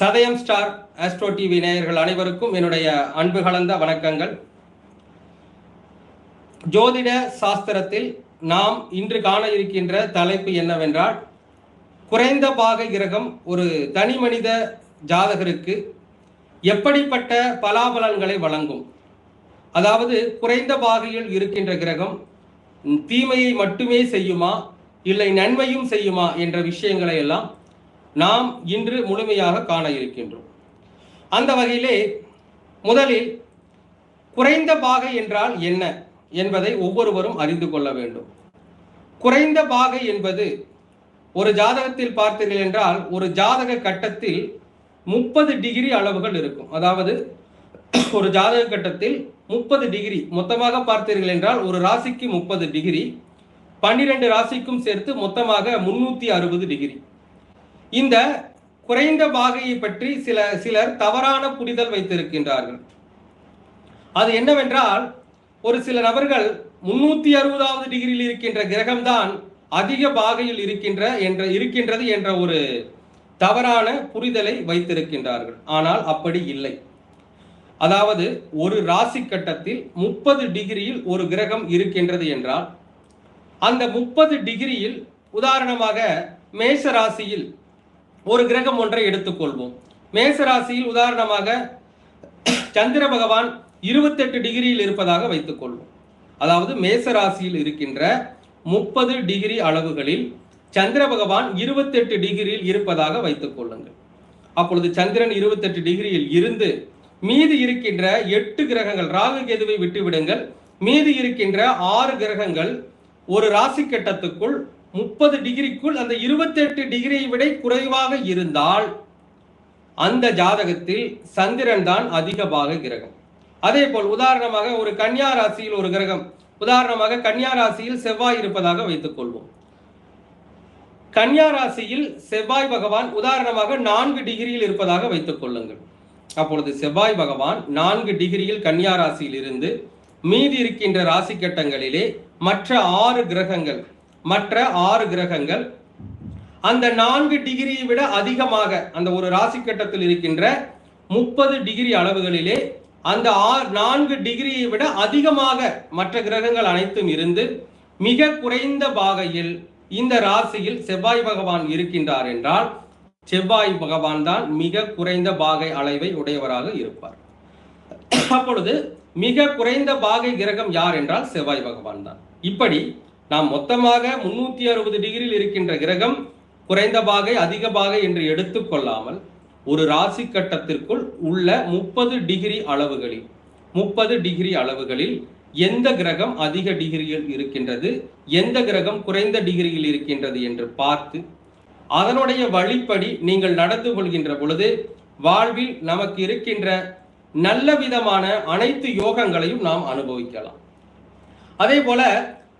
சதயம் star astro TV நேயர்கள் அனைவருக்கும் என்னுடைய அன்பு கலந்த வணக்கங்கள். ஜோதிட சாஸ்திரத்தில் நாம் இன்று காண இருக்கின்ற தலைப்பு என்னவென்றால் குறைந்த பாக கிரகம் ஒரு தனி மனித ஜாதகருக்கு எப்படிப்பட்ட பலாபலன்களை வழங்கும்? அதாவது குறைந்த பாகையில் இருக்கின்ற கிரகம் தீமையை மட்டுமே செய்யுமா இல்லை நன்மையும் செய்யுமா என்ற விஷயங்களை எல்லாம் நாம் இன்று முழுமையாக காண இருக்கின்றோம். அந்த வகையிலே முதலில் குறைந்த பாகை என்றால் என்ன என்பதை ஒவ்வொருவரும் அறிந்து கொள்ள வேண்டும். குறைந்த பாகை என்பது ஒரு ஜாதகத்தில் பார்த்தீர்கள் என்றால் ஒரு ஜாதக கட்டத்தில் முப்பது டிகிரி அளவுகள் இருக்கும். அதாவது ஒரு ஜாதக கட்டத்தில் முப்பது டிகிரி மொத்தமாக பார்த்தீர்கள் என்றால் ஒரு ராசிக்கு முப்பது டிகிரி பன்னிரண்டு ராசிக்கும் சேர்த்து மொத்தமாக முன்னூத்தி அறுபது டிகிரி. இந்த குறைந்த பாகையை பற்றி சில சிலர் தவறான புரிதல் வைத்திருக்கின்றார்கள். அது என்னவென்றால் ஒரு சில நபர்கள் முன்னூத்தி அறுபதாவது டிகிரியில் இருக்கின்ற கிரகம்தான் அதிக பாகையில் இருக்கின்ற என்ற இருக்கின்றது என்ற ஒரு தவறான புரிதலை வைத்திருக்கின்றார்கள். ஆனால் அப்படி இல்லை. அதாவது ஒரு ராசி கட்டத்தில் முப்பது டிகிரியில் ஒரு கிரகம் இருக்கின்றது என்றால் அந்த முப்பது டிகிரியில் உதாரணமாக மேஷ ராசியில் ஒரு கிரகம் ஒன்றை எடுத்துக்கொள்வோம். மேச ராசியில் உதாரணமாக சந்திர பகவான் இருபத்தெட்டு டிகிரியில் இருப்பதாக வைத்துக்கொள்வோம். அதாவது மேச ராசியில் இருக்கின்ற முப்பது டிகிரி அளவுகளில் சந்திர பகவான் இருபத்தெட்டு டிகிரியில் இருப்பதாக வைத்துக் கொள்ளுங்கள் அப்பொழுது சந்திரன் இருபத்தெட்டு டிகிரியில் இருந்து மீதி இருக்கின்ற எட்டு கிரகங்கள் ராகு கேதுவை விட்டுவிடுங்கள். மீதி இருக்கின்ற ஆறு கிரகங்கள் ஒரு ராசி கட்டத்துக்குள் முப்பது டிகிரிக்குள் அந்த இருபத்தெட்டு டிகிரியை விட குறைவாக இருந்தால் அந்த ஜாதகத்தில் சந்திரன் தான் அதிக பாக கிரகம். அதே போல் உதாரணமாக ஒரு கன்னியா ராசியில் ஒரு கிரகம். உதாரணமாக கன்னியா ராசியில் செவ்வாய் இருப்பதாக வைத்துக் கொள்வோம். கன்னியா ராசியில் செவ்வாய் பகவான் உதாரணமாக நான்கு டிகிரியில் இருப்பதாக வைத்துக் கொள்ளுங்கள். அப்பொழுது செவ்வாய் பகவான் நான்கு டிகிரியில் கன்னியா ராசியில் இருந்து மீதி இருக்கின்ற ராசி கட்டங்களிலே மற்ற ஆறு கிரகங்கள் மற்ற ஆறு கிரகங்கள். அந்த நான்கு டிகிரியை விட அதிகமாக அந்த ஒரு ராசி கட்டத்தில் இருக்கின்ற முப்பது டிகிரி அளவுகளிலே அந்த நான்கு டிகிரியை விட அதிகமாக மற்ற கிரகங்கள் அனைத்தும் இருந்து மிக குறைந்த பாகையில் இந்த ராசியில் செவ்வாய் பகவான் இருக்கின்றார் என்றால் செவ்வாய் பகவான் தான் மிக குறைந்த பாகை அளவை உடையவராக இருப்பார். அப்பொழுது மிக குறைந்த பாகை கிரகம் யார் என்றால் செவ்வாய் பகவான் தான். இப்படி நாம் மொத்தமாக முன்னூத்தி அறுபது டிகிரியில் இருக்கின்ற கிரகம் குறைந்த பாகை அதிக பாகை என்று எடுத்துக்கொள்ளாமல் ஒரு ராசி கட்டத்திற்குள் உள்ள முப்பது டிகிரி அளவுகளில் முப்பது டிகிரி அளவுகளில் எந்த கிரகம் அதிக டிகிரியில் இருக்கின்றது எந்த கிரகம் குறைந்த டிகிரியில் இருக்கின்றது என்று பார்த்து அதனுடைய வழிப்படி நீங்கள் நடந்து கொள்கின்ற பொழுது வாழ்வில் நமக்கு இருக்கின்ற நல்ல விதமான அனைத்து யோகங்களையும் நாம் அனுபவிக்கலாம். அதே போல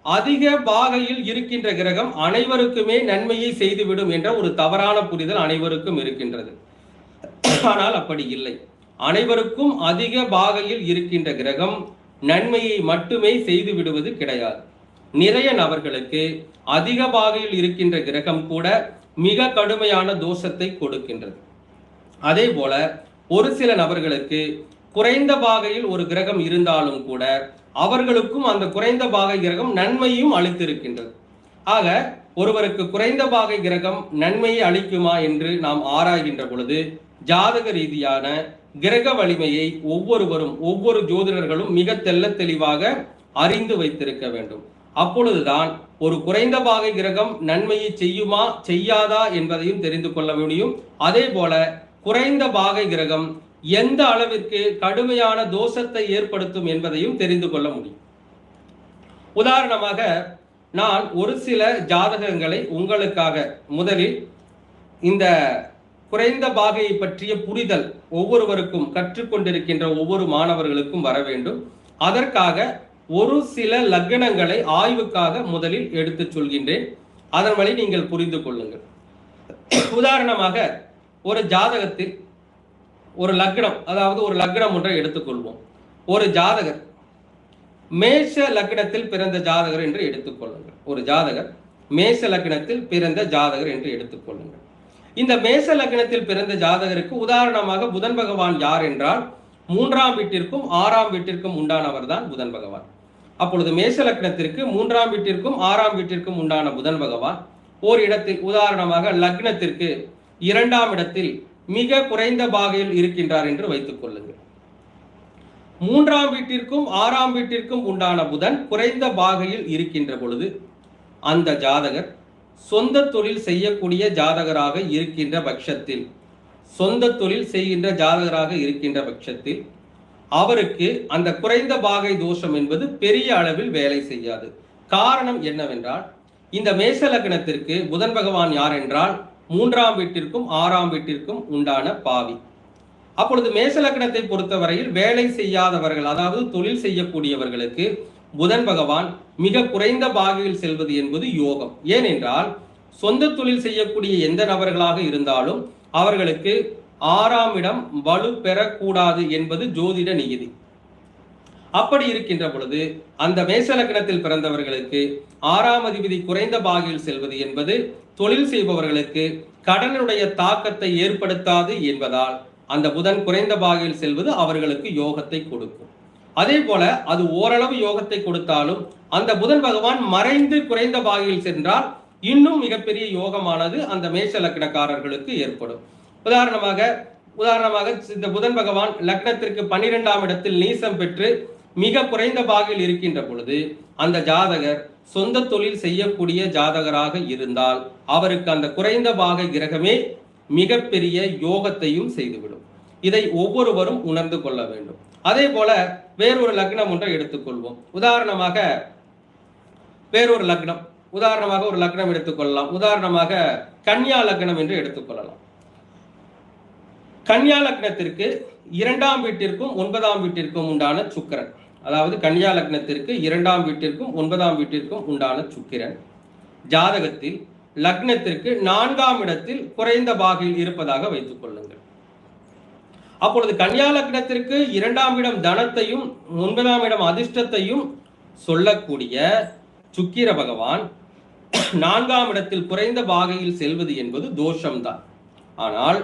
அதிக பாகையில் இருக்கின்ற கிரகம் அனைவருக்குமே நன்மையை செய்துவிடும் என்ற ஒரு தவறான புரிதல் அனைவருக்கும் இருக்கின்றது. ஆனால் அப்படி இல்லை. அனைவருக்கும் அதிக பாகையில் இருக்கின்ற கிரகம் நன்மையை மட்டுமே செய்து விடுவது கிடையாது. நிறைய நபர்களுக்கு அதிக பாகையில் இருக்கின்ற கிரகம் கூட மிக கடுமையான தோஷத்தை கொடுக்கின்றது. அதே போல ஒரு சில நபர்களுக்கு குறைந்த பாகையில் ஒரு கிரகம் இருந்தாலும் கூட அவர்களுக்கும் அந்த குறைந்த பாகை கிரகம் நன்மையும் அளித்திருக்கின்றது. ஆக ஒருவருக்கு குறைந்த பாகை கிரகம் நன்மையை அளிக்குமா என்று நாம் ஆராய்கின்ற பொழுது ஜாதக ரீதியான கிரக வலிமையை ஒவ்வொருவரும் ஒவ்வொரு ஜோதிடர்களும் மிக தெல்ல தெளிவாக அறிந்து வைத்திருக்க வேண்டும். அப்பொழுதுதான் ஒரு குறைந்த பாகை கிரகம் நன்மையை செய்யுமா செய்யாதா என்பதையும் தெரிந்து கொள்ள முடியும். அதே போல குறைந்த பாகை கிரகம் எந்த அளவிற்கு கடுமையான தோஷத்தை ஏற்படுத்தும் என்பதையும் தெரிந்து கொள்ள முடியும். உதாரணமாக நான் ஒரு சில ஜாதகங்களை உங்களுக்காக முதலில் இந்த குறைந்த பாகையை பற்றிய புரிதல் ஒவ்வொருவருக்கும் கற்றுக்கொண்டிருக்கின்ற ஒவ்வொரு மாணவர்களுக்கும் வர வேண்டும். அதற்காக ஒரு சில லக்னங்களை ஆய்வுக்காக முதலில் எடுத்துச் சொல்கின்றேன். அதன் வழி நீங்கள் புரிந்து கொள்ளுங்கள். உதாரணமாக ஒரு ஜாதகத்தில் ஒரு லக்னம் அதாவது ஒரு லக்னம் ஒன்றை எடுத்துக்கொள்வோம். ஒரு ஜாதகர் மேஷ லக்னத்தில் பிறந்த ஜாதகர் என்று எடுத்துக்கொள்ளுங்கள். ஒரு ஜாதகர் மேஷ லக்னத்தில் பிறந்த ஜாதகர் என்று எடுத்துக்கொள்ளுங்கள். இந்த மேச லக்னத்தில் பிறந்த ஜாதகருக்கு உதாரணமாக புதன் பகவான் யார் என்றால் மூன்றாம் வீட்டிற்கும் ஆறாம் வீட்டிற்கும் உண்டானவர் தான் புதன் பகவான். அப்பொழுது மேச லக்னத்திற்கு மூன்றாம் வீட்டிற்கும் ஆறாம் வீட்டிற்கும் உண்டான புதன் பகவான் ஓர் இடத்தில் உதாரணமாக லக்னத்திற்கு இரண்டாம் இடத்தில் மிக குறைந்த பாகையில் இருக்கின்றார் என்று வைத்துக் கொள்ளுங்கள். மூன்றாம் வீட்டிற்கும் ஆறாம் வீட்டிற்கும் உண்டான புதன் குறைந்த பாகையில் இருக்கின்ற பொழுது அந்த ஜாதகர் சொந்த தொழில் செய்யக்கூடிய ஜாதகராக இருக்கின்ற பட்சத்தில் சொந்த தொழில் செய்கின்ற ஜாதகராக இருக்கின்ற பட்சத்தில் அவருக்கு அந்த குறைந்த பாகை தோஷம் என்பது பெரிய அளவில் வேலை செய்யாது. காரணம் என்னவென்றால் இந்த மேச லக்னத்திற்கு புதன் பகவான் யார் என்றால் மூன்றாம் வீட்டிற்கும் ஆறாம் வீட்டிற்கும் உண்டான பாவி. அப்பொழுது மேசலக்கணத்தை பொறுத்தவரையில் வேலை செய்யாதவர்கள் அதாவது தொழில் செய்யக்கூடியவர்களுக்கு புதன் பகவான் மிக குறைந்த பாகையில் செல்வது என்பது யோகம். ஏனென்றால் சொந்த தொழில் செய்யக்கூடிய எந்த நபர்களாக இருந்தாலும் அவர்களுக்கு ஆறாம் இடம் வலு பெறக்கூடாது என்பது ஜோதிட நியதி. அப்படி இருக்கின்ற பொழுது அந்த மேசலக்கணத்தில் பிறந்தவர்களுக்கு ஆறாம் அதிபதி குறைந்த பாகையில் செல்வது என்பது தொழில் செய்பவர்களுக்கு கடனுடைய தாக்கத்தை ஏற்படுத்தாது என்பதால் அந்த புதன் குறைந்த பாகையில் செல்வது அவர்களுக்கு யோகத்தை கொடுக்கும். அதே போல அது ஓரளவு யோகத்தை கொடுத்தாலும் அந்த புதன் பகவான் மறைந்து குறைந்த பாகையில் சென்றால் இன்னும் மிகப்பெரிய யோகமானது அந்த மேஷ லக்னக்காரர்களுக்கு ஏற்படும். உதாரணமாக உதாரணமாக இந்த புதன் பகவான் லக்னத்திற்கு பன்னிரெண்டாம் இடத்தில் நீசம் பெற்று மிக குறைந்த பாகையில் இருக்கின்ற பொழுது அந்த ஜாதகர் சொந்த தொழில் செய்யக்கூடிய ஜாதகராக இருந்தால் அவருக்கு அந்த குறைந்த பாக கிரகமே மிகப்பெரிய யோகத்தையும் செய்துவிடும். இதை ஒவ்வொருவரும் உணர்ந்து கொள்ள வேண்டும். அதே போல வேறொரு லக்னம் ஒன்றை எடுத்துக்கொள்வோம். உதாரணமாக வேறொரு லக்னம். உதாரணமாக ஒரு லக்னம் எடுத்துக்கொள்ளலாம். உதாரணமாக கன்யா லக்னம் என்று எடுத்துக்கொள்ளலாம். கன்யா லக்னத்திற்கு இரண்டாம் வீட்டிற்கும் ஒன்பதாம் வீட்டிற்கும் உண்டான சுக்கிரன். அதாவது கன்னியா லக்னத்திற்கு இரண்டாம் வீட்டிற்கும் ஒன்பதாம் வீட்டிற்கும் உண்டான சுக்கிரன். ஜாதகத்தில் லக்னத்திற்கு நான்காம் இடத்தில் குறைந்த பாகையில் இருப்பதாக வைத்துக் கொள்ளுங்கள். அப்பொழுது கன்னியா லக்னத்திற்கு இரண்டாம் இடம் தனத்தையும் ஒன்பதாம் இடம் அதிர்ஷ்டத்தையும் சொல்லக்கூடிய சுக்கிர பகவான் நான்காம் இடத்தில் குறைந்த பாகையில் செல்வது என்பது தோஷம்தான். ஆனால்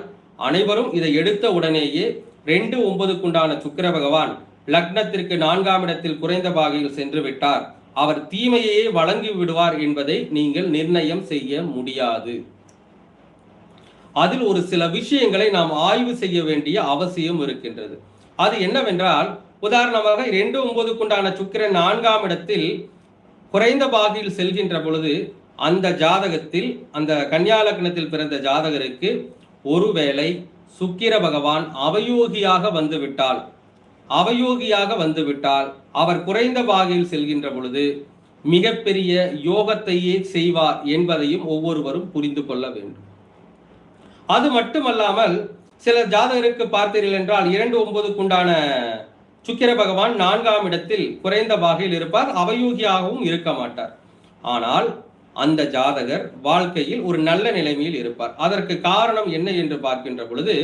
அனைவரும் இதை எடுத்த உடனேயே ரெண்டு ஒன்பதுக்குண்டான சுக்கிர பகவான் லக்னத்திற்கு நான்காம் இடத்தில் குறைந்த பாகையில் சென்று விட்டார். அவர் தீமையே வழங்கி விடுவார் என்பதை நீங்கள் நிர்ணயம் செய்ய முடியாது. அதில் ஒரு சில விஷயங்களை நாம் ஆய்வு செய்ய வேண்டிய அவசியம் இருக்கின்றது. அது என்னவென்றால் உதாரணமாக இரண்டு ஒன்பதுக்குண்டான சுக்கிரன் நான்காம் இடத்தில் குறைந்த பாகையில் செல்கின்ற பொழுது அந்த ஜாதகத்தில் அந்த கன்னியா லக்னத்தில் பிறந்த ஜாதகருக்கு ஒருவேளை சுக்கிர பகவான் அவயோகியாக வந்துவிட்டால் அவயோகியாக வந்துவிட்டால் அவர் குறைந்த பாகையில் செல்கின்ற பொழுது மிகப்பெரிய யோகத்தையே செய்வார் என்பதையும் ஒவ்வொருவரும் புரிந்து கொள்ள வேண்டும். அது மட்டுமல்லாமல் சில ஜாதகருக்கு பார்த்தீர்கள் என்றால் இரண்டு ஒன்பதுக்குண்டான சுக்கிர பகவான் நான்காம் இடத்தில் குறைந்த பாகையில் இருப்பார் அவயோகியாகவும் இருக்க மாட்டார். ஆனால் அந்த ஜாதகர் வாழ்க்கையில் ஒரு நல்ல நிலைமையில் இருப்பார். அதற்கு காரணம் என்ன என்று பார்க்கின்ற பொழுது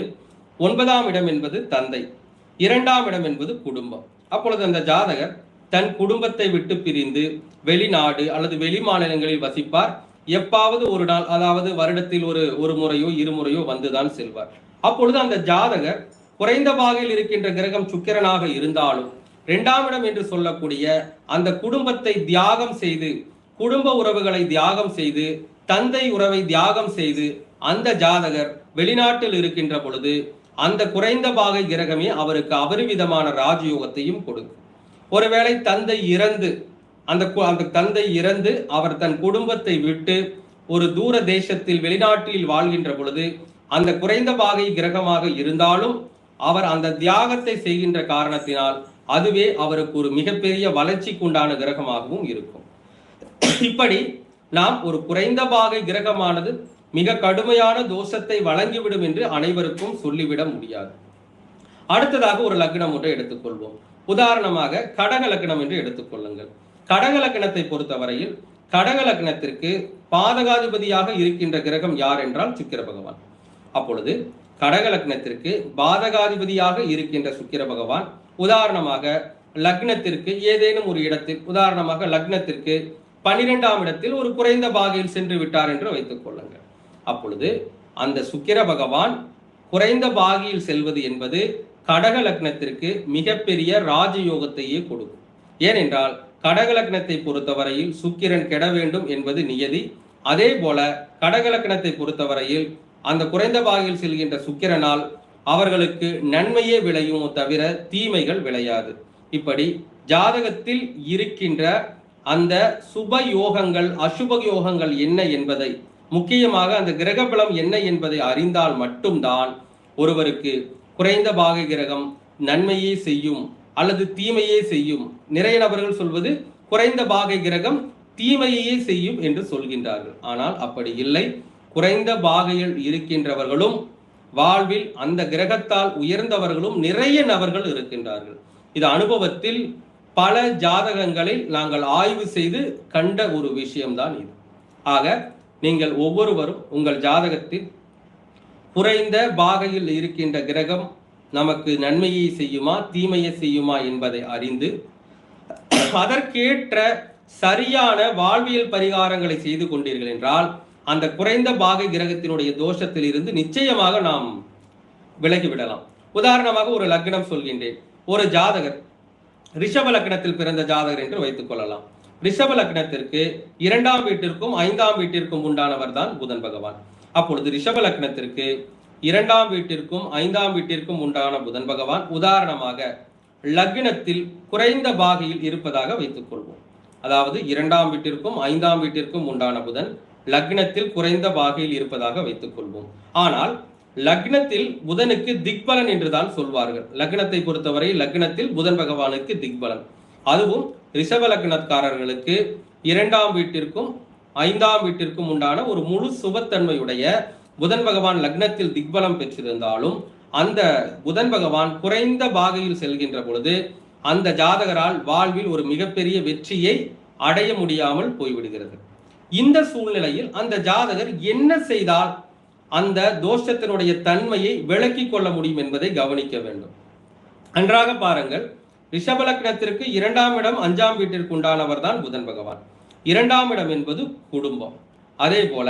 ஒன்பதாம் இடம் என்பது தந்தை. இரண்டாம் இடம் என்பது குடும்பம். அப்பொழுது அந்த ஜாதகர் தன் குடும்பத்தை விட்டு பிரிந்து வெளிநாடு அல்லது வெளி மாநிலங்களில் வசிப்பார். எப்பாவது ஒரு நாள் அதாவது வருடத்தில் ஒரு ஒரு முறையோ இருமுறையோ வந்துதான் செல்வார். அப்பொழுது அந்த ஜாதகர் குறைந்த பாகையில் இருக்கின்ற கிரகம் சுக்கிரனாக இருந்தாலும் இரண்டாம் இடம் என்று சொல்லக்கூடிய அந்த குடும்பத்தை தியாகம் செய்து குடும்ப உறவுகளை தியாகம் செய்து தந்தை உறவை தியாகம் செய்து அந்த ஜாதகர் வெளிநாட்டில் இருக்கின்ற பொழுது அந்த குறைந்த பாகை கிரகமே அவருக்கு அபரிவிதமான ராஜயோகத்தையும் கொடுக்கும். ஒருவேளை தந்தை இறந்து அந்த கு- அந்த தந்தை இறந்து அவர் தன் குடும்பத்தை விட்டு ஒரு தூர தேசத்தில் வெளிநாட்டில் வாழ்கின்ற பொழுது அந்த குறைந்த பாகை கிரகமாக இருந்தாலும் அவர் அந்த தியாகத்தை செய்கின்ற காரணத்தினால் அதுவே அவருக்கு ஒரு மிகப்பெரிய வளர்ச்சிக்குண்டான கிரகமாகவும் இருக்கும். இப்படி நாம் ஒரு குறைந்த பாகை கிரகமானது மிக கடுமையான தோஷத்தை வழங்கிவிடும் என்று அனைவருக்கும் சொல்லிவிட முடியாது. அடுத்ததாக ஒரு லக்னம் ஒன்றை எடுத்துக்கொள்வோம். உதாரணமாக கடக லக்னம் என்று எடுத்துக்கொள்ளுங்கள் கடக லக்னத்தை பொறுத்தவரையில் கடக லக்னத்திற்கு பாதகாதிபதியாக இருக்கின்ற கிரகம் யார் என்றால் சுக்கிர பகவான். அப்பொழுது கடக லக்னத்திற்கு பாதகாதிபதியாக இருக்கின்ற சுக்கிர பகவான் உதாரணமாக லக்னத்திற்கு ஏதேனும் ஒரு இடத்தில் உதாரணமாக லக்னத்திற்கு பனிரெண்டாம் இடத்தில் ஒரு குறைந்த பாகையில் சென்று விட்டார் என்று வைத்துக் கொள்ளுங்கள். அப்பொழுது அந்த சுக்கிர பகவான் குறைந்த பாகியில் செல்வது என்பது கடக லக்னத்திற்கு மிகப்பெரிய ராஜயோகத்தையே கொடுக்கும். ஏனென்றால் கடக லக்னத்தை பொறுத்தவரையில் சுக்கிரன் கெட வேண்டும் என்பது நியதி. அதே போல கடக லக்னத்தை பொறுத்தவரையில் அந்த குறைந்த பாகியில் செல்கின்ற சுக்கிரனால் அவர்களுக்கு நன்மையே விளையும் தவிர தீமைகள் விளையாது. இப்படி ஜாதகத்தில் இருக்கின்ற அந்த சுப யோகங்கள் அசுப யோகங்கள் என்ன என்பதை முக்கியமாக அந்த கிரக பலம் என்ன என்பதை அறிந்தால் மட்டும்தான் ஒருவருக்கு குறைந்த பாக கிரகம் நன்மையே செய்யும் அல்லது தீமையே செய்யும். நிறைய நபர்கள் சொல்வது குறைந்த பாகை கிரகம் தீமையே செய்யும் என்று சொல்கின்றார்கள். ஆனால் அப்படி இல்லை. குறைந்த பாகையில் இருக்கின்றவர்களும் வாழ்வில் அந்த கிரகத்தால் உயர்ந்தவர்களும் நிறைய நபர்கள் இருக்கின்றார்கள். இது அனுபவத்தில் பல ஜாதகங்களில் நாங்கள் ஆய்வு செய்து கண்ட ஒரு விஷயம்தான் இது. ஆக நீங்கள் ஒவ்வொருவரும் உங்கள் ஜாதகத்தில் குறைந்த பாகையில் இருக்கின்ற கிரகம் நமக்கு நன்மையை செய்யுமா தீமையை செய்யுமா என்பதை அறிந்து அதற்கேற்ற சரியான வாழ்வியல் பரிகாரங்களை செய்து கொண்டீர்கள் என்றால் அந்த குறைந்த பாகை கிரகத்தினுடைய தோஷத்தில் இருந்து நிச்சயமாக நாம் விலகிவிடலாம். உதாரணமாக ஒரு லக்னம் சொல்கின்றேன். ஒரு ஜாதகர் ரிஷப லக்னத்தில் பிறந்த ஜாதகர் என்று வைத்துக் கொள்ளலாம். ரிஷப லக்னத்திற்கு இரண்டாம் வீட்டிற்கும் ஐந்தாம் வீட்டிற்கும் உண்டானவர் தான் புதன் பகவான். அப்பொழுது ரிஷப லக்னத்திற்கு இரண்டாம் வீட்டிற்கும் ஐந்தாம் வீட்டிற்கும் உண்டான புதன் பகவான் உதாரணமாக லக்னத்தில் குறைந்த பாகையில் இருப்பதாக வைத்துக் கொள்வோம். அதாவது இரண்டாம் வீட்டிற்கும் ஐந்தாம் வீட்டிற்கும் உண்டான புதன் லக்னத்தில் குறைந்த பாகையில் இருப்பதாக வைத்துக் கொள்வோம். ஆனால் லக்னத்தில் புதனுக்கு திக்பலன் என்றுதான் சொல்வார்கள். லக்னத்தை பொறுத்தவரை லக்னத்தில் புதன் பகவானுக்கு திக்பலன். அதுவும் ரிஷப லக்னக்காரர்களுக்கு இரண்டாம் வீட்டிற்கும் ஐந்தாம் வீட்டிற்கும் உண்டான ஒரு முழு சுபத்தன்மையுடைய புதன் பகவான் லக்னத்தில் திக்பலம் பெற்றிருந்தாலும் அந்த புதன் பகவான் குறைந்த பாகையில் செல்கின்ற பொழுது அந்த ஜாதகரால் வாழ்வில் ஒரு மிகப்பெரிய வெற்றியை அடைய முடியாமல் போய்விடுகிறது. இந்த சூழ்நிலையில் அந்த ஜாதகர் என்ன செய்தால் அந்த தோஷத்தினுடைய தன்மையை விளக்கிக் கொள்ள முடியும் என்பதை கவனிக்க வேண்டும். நன்றாக பாருங்கள் ரிஷபலக்னத்திற்கு இரண்டாம் இடம் அஞ்சாம் வீட்டிற்கு உண்டானவர் தான் புதன் பகவான். இரண்டாம் இடம் என்பது குடும்பம். அதே போல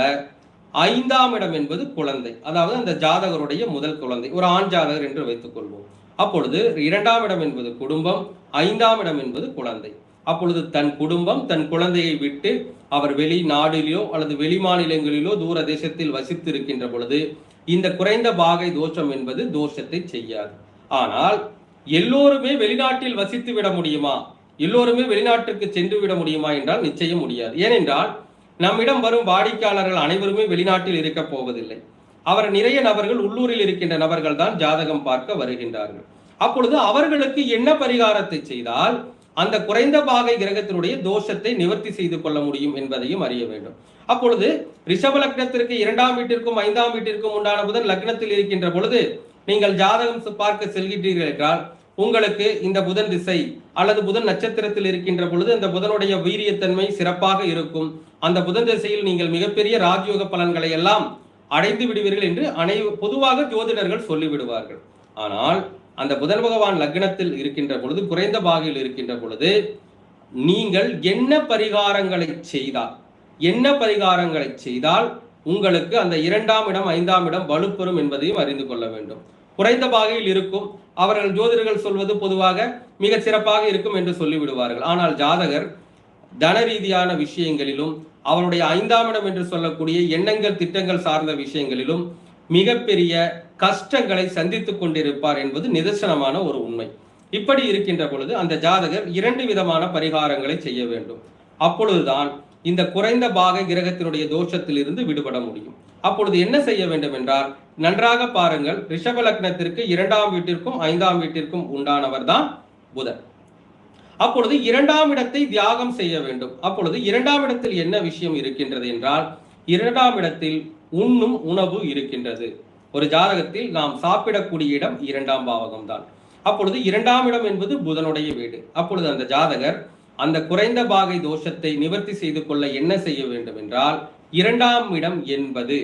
ஐந்தாம் இடம் என்பது குழந்தை. அதாவது அந்த ஜாதகருடைய முதல் குழந்தை ஒரு ஆண் ஜாதகர் என்று வைத்துக் கொள்வோம். அப்பொழுது இரண்டாம் இடம் என்பது குடும்பம் ஐந்தாம் இடம் என்பது குழந்தை. அப்பொழுது தன் குடும்பம் தன் குழந்தையை விட்டு அவர் வெளி நாடிலோ அல்லது வெளி மாநிலங்களிலோ தூர தேசத்தில் வசித்து இருக்கின்ற பொழுது இந்த குறைந்த பாகை தோஷம் என்பது தோஷத்தை செய்யாது. ஆனால் எல்லோருமே வெளிநாட்டில் வசித்து விட முடியுமா? எல்லோருமே வெளிநாட்டுக்கு சென்று விட முடியுமா என்றால் நிச்சயம் முடியாது. ஏனென்றால் நம்மிடம் வரும் வாடிக்கையாளர்கள் அனைவருமே வெளிநாட்டில் இருக்க போவதில்லை. அவர் நிறைய நபர்கள் உள்ளூரில் இருக்கின்ற நபர்கள் தான் ஜாதகம் பார்க்க வருகின்றார்கள். அப்பொழுது அவர்களுக்கு என்ன பரிகாரத்தை செய்தால் அந்த குறைந்த பாகை கிரகத்தினுடைய தோஷத்தை நிவர்த்தி செய்து கொள்ள முடியும் என்பதையும் அறிய வேண்டும். அப்பொழுது ரிஷப லக்னத்திற்கு இரண்டாம் வீட்டிற்கும் ஐந்தாம் வீட்டிற்கும் உண்டான புதன் லக்னத்தில் இருக்கின்ற பொழுது நீங்கள் ஜாதகம் பார்க்க செல்கின்றீர்கள் என்றால் உங்களுக்கு இந்த புதன் திசை அல்லது புதன் நட்சத்திரத்தில் இருக்கின்ற பொழுது அந்த புதனுடைய வீரியத்தன்மை சிறப்பாக இருக்கும். அந்த புதன் திசையில் நீங்கள் மிகப்பெரிய ராஜயோக பலன்களை எல்லாம் அடைந்து விடுவீர்கள் என்று அனை பொதுவாக ஜோதிடர்கள் சொல்லிவிடுவார்கள். ஆனால் அந்த புதன் பகவான் லக்னத்தில் இருக்கின்ற பொழுது குறைந்த பாகையில் இருக்கின்ற பொழுது நீங்கள் என்ன பரிகாரங்களை செய்தால் என்ன பரிகாரங்களை செய்தால் உங்களுக்கு அந்த இரண்டாம் இடம் ஐந்தாம் இடம் வலுப்பெறும் என்பதையும் அறிந்து கொள்ள வேண்டும். குறைந்த பாகையில் இருக்கும். அவர்கள் ஜோதிடர்கள் சொல்வது பொதுவாக மிக சிறப்பாக இருக்கும் என்று சொல்லிவிடுவார்கள். ஆனால் ஜாதகர் தன ரீதியான விஷயங்களிலும் அவருடைய ஐந்தாம் இடம் என்று சொல்லக்கூடிய எண்ணங்கள் திட்டங்கள் சார்ந்த விஷயங்களிலும் மிகப்பெரிய கஷ்டங்களை சந்தித்துக் கொண்டிருப்பார் என்பது நிதர்சனமான ஒரு உண்மை. இப்படி இருக்கின்ற பொழுது அந்த ஜாதகர் இரண்டு விதமான பரிகாரங்களை செய்ய வேண்டும். அப்பொழுதுதான் இந்த குறைந்த பாக கிரகத்தினுடைய தோஷத்திலிருந்து விடுபட முடியும். அப்பொழுது என்ன செய்ய வேண்டும் என்றால் நன்றாக பாருங்கள் ரிஷப லக்னத்திற்கு இரண்டாம் வீட்டிற்கும் ஐந்தாம் வீட்டிற்கும் உண்டானவர் தான் புதன். அப்பொழுது இரண்டாம் இடத்தை தியாகம் செய்ய வேண்டும். அப்பொழுது இரண்டாம் இடத்தில் என்ன விஷயம் இருக்கின்றது என்றால் இரண்டாம் இடத்தில் உண்ணும் உணவு இருக்கின்றது. ஒரு ஜாதகத்தில் நாம் சாப்பிடக்கூடிய இடம் இரண்டாம் பாவகம் தான் அப்பொழுது இரண்டாம் இடம் என்பது புதனுடைய வீடு. அப்பொழுது அந்த ஜாதகர் அந்த குறைந்த பாகை தோஷத்தை நிவர்த்தி செய்து கொள்ள என்ன செய்ய வேண்டும் என்றால் இரண்டாம் இடம் என்பது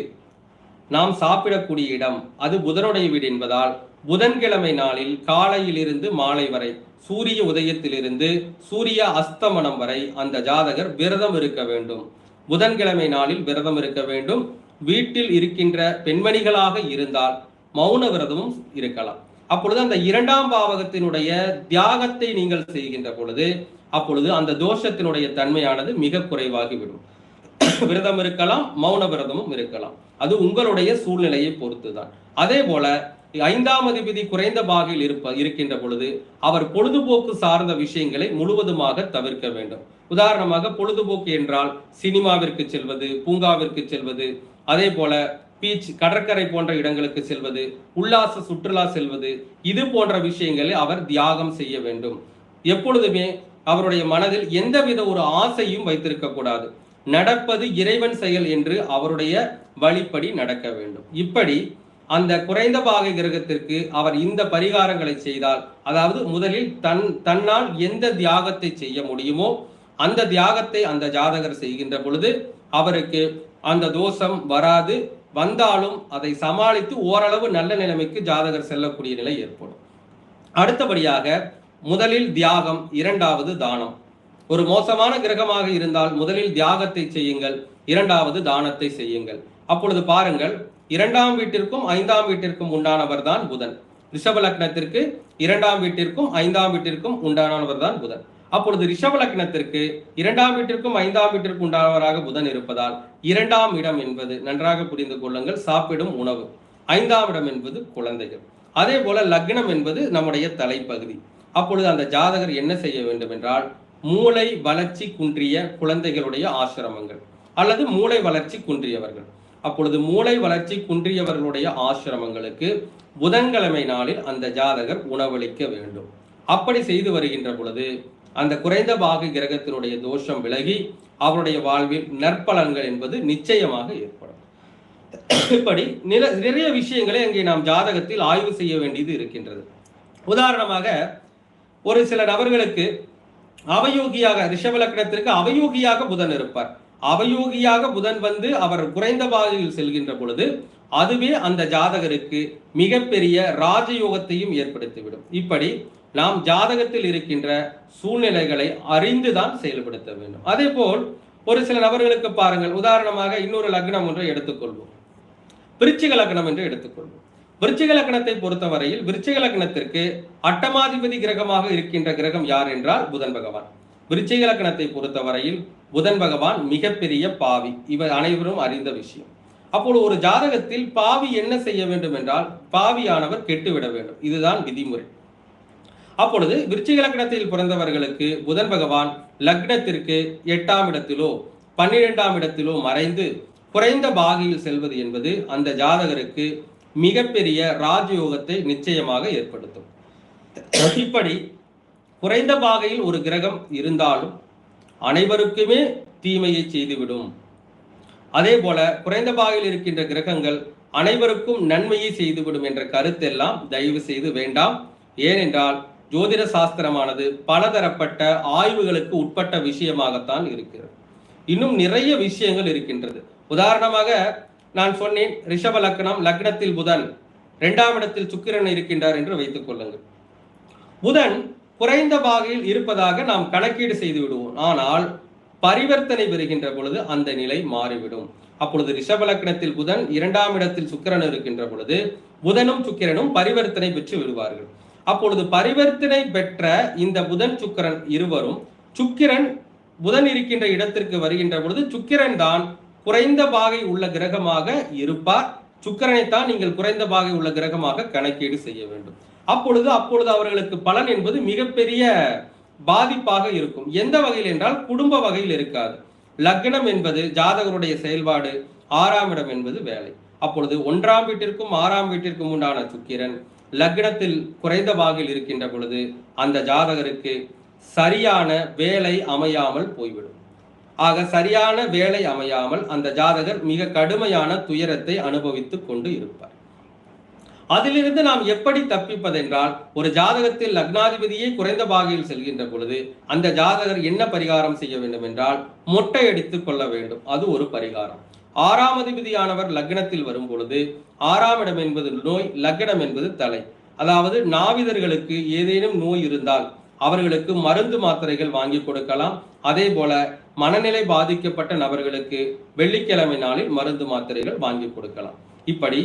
நாம் சாப்பிடக்கூடிய இடம் அது புதனுடைய வீடு என்பதால் புதன்கிழமை நாளில் காலையிலிருந்து மாலை வரை சூரிய உதயத்திலிருந்து சூரிய அஸ்தமனம் வரை அந்த ஜாதகர் விரதம் இருக்க வேண்டும். புதன்கிழமை நாளில் விரதம் இருக்க வேண்டும். வீட்டில் இருக்கின்ற பெண்மணிகளாக இருந்தால் மௌன விரதமும் இருக்கலாம். அப்பொழுது அந்த இரண்டாம் பாவகத்தினுடைய தியாகத்தை நீங்கள் செய்கின்ற பொழுது அப்பொழுது அந்த தோஷத்தினுடைய தன்மையானது மிக குறைவாகிவிடும். விரதம் இருக்கலாம் மௌன விரதமும் இருக்கலாம். அது உங்களுடைய சூழ்நிலையை பொறுத்துதான். அதே போல ஐந்தாம் அதிபதி குறைந்த பாகையில் இருப்ப இருக்கின்ற பொழுது அவர் பொழுதுபோக்கு சார்ந்த விஷயங்களை முழுவதுமாக தவிர்க்க வேண்டும். உதாரணமாக பொழுதுபோக்கு என்றால் சினிமாவிற்கு செல்வது பூங்காவிற்கு செல்வது அதே போல பீச் கடற்கரை போன்ற இடங்களுக்கு செல்வது உல்லாச சுற்றுலா செல்வது இது போன்ற விஷயங்களை அவர் தியாகம் செய்ய வேண்டும். எப்பொழுதுமே அவருடைய மனதில் எந்தவித ஒரு ஆசையும் வைத்திருக்க கூடாது. நடப்பது இறைவன் செயல் என்று அவருடைய வழிப்படி நடக்க வேண்டும். இப்படி அந்த குறைந்த பாகை கிரகத்திற்கு அவர் இந்த பரிகாரங்களை செய்தால் அதாவது முதலில் தன் தன்னால் எந்த தியாகத்தை செய்ய முடியுமோ அந்த தியாகத்தை அந்த ஜாதகர் செய்கின்ற பொழுது அவருக்கு அந்த தோஷம் வராது. வந்தாலும் அதை சமாளித்து ஓரளவு நல்ல நிலைமைக்கு ஜாதகர் செல்லக்கூடிய நிலை ஏற்படும். அடுத்தபடியாக முதலில் தியாகம் இரண்டாவது தானம். ஒரு மோசமான கிரகமாக இருந்தால் முதலில் தியாகத்தை செய்யுங்கள் இரண்டாவது தானத்தை செய்யுங்கள். அப்பொழுது பாருங்கள் இரண்டாம் வீட்டிற்கும் ஐந்தாம் வீட்டிற்கும் உண்டானவர் தான் புதன். ரிஷப லக்னத்திற்கு இரண்டாம் வீட்டிற்கும் ஐந்தாம் வீட்டிற்கும் உண்டானவர் தான் புதன். அப்பொழுது ரிஷப லக்னத்திற்கு இரண்டாம் வீட்டிற்கும் ஐந்தாம் வீட்டிற்கும் உண்டானவராக புதன் இருப்பதால் இரண்டாம் இடம் என்பது நன்றாக புரிந்து கொள்ளுங்கள் சாப்பிடும் உணவு. ஐந்தாம் இடம் என்பது குழந்தைகள். அதே போல லக்னம் என்பது நம்முடைய தலைப்பகுதி. அப்பொழுது அந்த ஜாதகர் என்ன செய்ய வேண்டும் என்றால் மூளை வளர்ச்சி குன்றிய குழந்தைகளுடைய ஆசிரமங்கள் அல்லது மூளை வளர்ச்சி குன்றியவர்கள். அப்பொழுது மூளை வளர்ச்சி குன்றியவர்களுடைய ஆசிரமங்களுக்கு புதன்கிழமை நாளில் அந்த ஜாதகர் உணவளிக்க வேண்டும். அப்படி செய்து வருகின்ற பொழுது அந்த குறைந்த பாகு கிரகத்தினுடைய தோஷம் விலகி அவருடைய வாழ்வில் நற்பலன்கள் என்பது நிச்சயமாக ஏற்படும். இப்படி நில- நிறைய விஷயங்களை அங்கே நாம் ஜாதகத்தில் ஆய்வு செய்ய வேண்டியது இருக்கின்றது. உதாரணமாக ஒரு சில நபர்களுக்கு அவயோகியாக ரிஷப லக்னத்திற்கு அவயோகியாக புதன் இருப்பார். அவயோகியாக புதன் வந்து அவர் குறைந்த பாதையில் செல்கின்ற பொழுது அதுவே அந்த ஜாதகருக்கு மிகப்பெரிய ராஜயோகத்தையும் ஏற்படுத்திவிடும். இப்படி நாம் ஜாதகத்தில் இருக்கின்ற சூழ்நிலைகளை அறிந்துதான் செயல்படுத்த வேண்டும். அதே போல் ஒரு சில நபர்களுக்கு பாருங்கள். உதாரணமாக இன்னொரு லக்னம் ஒன்றை எடுத்துக்கொள்வோம். விருச்சிக லக்னம் என்று எடுத்துக்கொள்வோம். விருச்சிக லக்னத்தை பொறுத்தவரையில் விருச்சிக லக்னத்திற்கு அட்டமாதிபதி கிரகமாக இருக்கின்ற கிரகம் யார் என்றால் புதன் பகவான். விருச்சிக லக்னத்தை பொறுத்தவரையில் புதன் பகவான் மிகப்பெரிய பாவி. இவர் அனைவரும் அறிந்த விஷயம். அப்போது ஒரு ஜாதகத்தில் பாவி என்ன செய்ய வேண்டும் என்றால் பாவியானவர் கெட்டுவிட வேண்டும். இதுதான் விதிமுறை. அப்பொழுது விருச்சிக லக்னத்தில் பிறந்தவர்களுக்கு புதன் பகவான் லக்னத்திற்கு எட்டாம் இடத்திலோ பன்னிரெண்டாம் இடத்திலோ மறைந்து குறைந்த பாகியில் செல்வது என்பது அந்த ஜாதகருக்கு மிகப்பெரிய ராஜயோகத்தை நிச்சயமாக ஏற்படுத்தும். இப்படி குறைந்த பாகையில் ஒரு கிரகம் இருந்தாலும் அனைவருக்குமே தீமையை செய்துவிடும். அதே போல குறைந்த பாகையில் இருக்கின்ற கிரகங்கள் அனைவருக்கும் நன்மையை செய்துவிடும் என்ற கருத்தெல்லாம் தயவு செய்து வேண்டாம். ஏனென்றால் ஜோதிட சாஸ்திரமானது பலதரப்பட்ட ஆய்வுகளுக்கு உட்பட்ட விஷயமாகத்தான் இருக்கிறது. இன்னும் நிறைய விஷயங்கள் இருக்கின்றது. உதாரணமாக நான் சொன்னேன் ரிஷப லக்னம் லக்னத்தில் புதன். இரண்டாம் இடத்தில் சுக்கிரன் இருக்கின்றார் என்று வைத்துக் கொள்ளுங்கள். புதன் குறைந்த பாகையில் இருப்பதாக நாம் கணக்கீடு செய்து விடுவோம். ஆனால் பரிவர்த்தனை பெறுகின்ற பொழுது அந்த நிலை மாறிவிடும். அப்பொழுது ரிஷப லக்னத்தில் புதன் இரண்டாம் இடத்தில் சுக்கிரன் இருக்கின்ற பொழுது புதனும் சுக்கிரனும் பரிவர்த்தனை பெற்று விடுவார்கள். அப்பொழுது பரிவர்த்தனை பெற்ற இந்த புதன் சுக்கிரன் இருவரும் சுக்கிரன் புதன் இருக்கின்ற இடத்திற்கு வருகின்ற பொழுது சுக்கிரன் தான் குறைந்த பாகை உள்ள கிரகமாக இருப்பார். சுக்கரனைத்தான் நீங்கள் குறைந்த பாகை உள்ள கிரகமாக கணக்கீடு செய்ய வேண்டும். அப்பொழுது அப்பொழுது அவர்களுக்கு பலன் என்பது மிகப்பெரிய பாதிப்பாக இருக்கும். எந்த வகையில் என்றால் குடும்ப வகையில் இருக்காது. லக்னம் என்பது ஜாதகருடைய செயல்பாடு ஆறாம் இடம் என்பது வேலை. அப்பொழுது ஒன்றாம் வீட்டிற்கும் ஆறாம் வீட்டிற்கும் உண்டான சுக்கிரன் லக்னத்தில் குறைந்த பாகில் இருக்கின்ற பொழுது அந்த ஜாதகருக்கு சரியான வேலை அமையாமல் போய்விடும். ஆக சரியான வேலை அமையாமல் அந்த ஜாதகர் மிக கடுமையான துயரத்தை அனுபவித்துக் கொண்டு இருப்பார். அதிலிருந்து நாம் எப்படி தப்பிப்பதென்றால் ஒரு ஜாதகத்தில் லக்னாதிபதியே குறைந்த பாகையில் செல்கின்ற பொழுது அந்த ஜாதகர் என்ன பரிகாரம் செய்ய வேண்டும் என்றால் மொட்டை அடித்துக் கொள்ள வேண்டும். அது ஒரு பரிகாரம். ஆறாம் அதிபதியானவர் லக்னத்தில் வரும் பொழுது ஆறாம் இடம் என்பது நோய் லக்னம் என்பது தலை. அதாவது நாவிதர்களுக்கு ஏதேனும் நோய் இருந்தால் அவர்களுக்கு மருந்து மாத்திரைகள் வாங்கி கொடுக்கலாம். அதே போல மனநிலை பாதிக்கப்பட்ட நபர்களுக்கு வெள்ளிக்கிழமை நாளில் மருந்து மாத்திரைகள் வாங்கி கொடுக்கலாம். இப்படி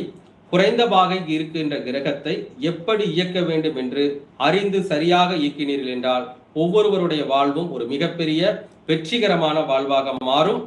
குறைந்த பாகை இருக்கின்ற கிரகத்தை எப்படி இயக்க வேண்டும் என்று அறிந்து சரியாக இயக்கினீர்கள் என்றால் ஒவ்வொருவருடைய வாழ்வும் ஒரு மிகப்பெரிய வெற்றிகரமான வாழ்வாக மாறும்.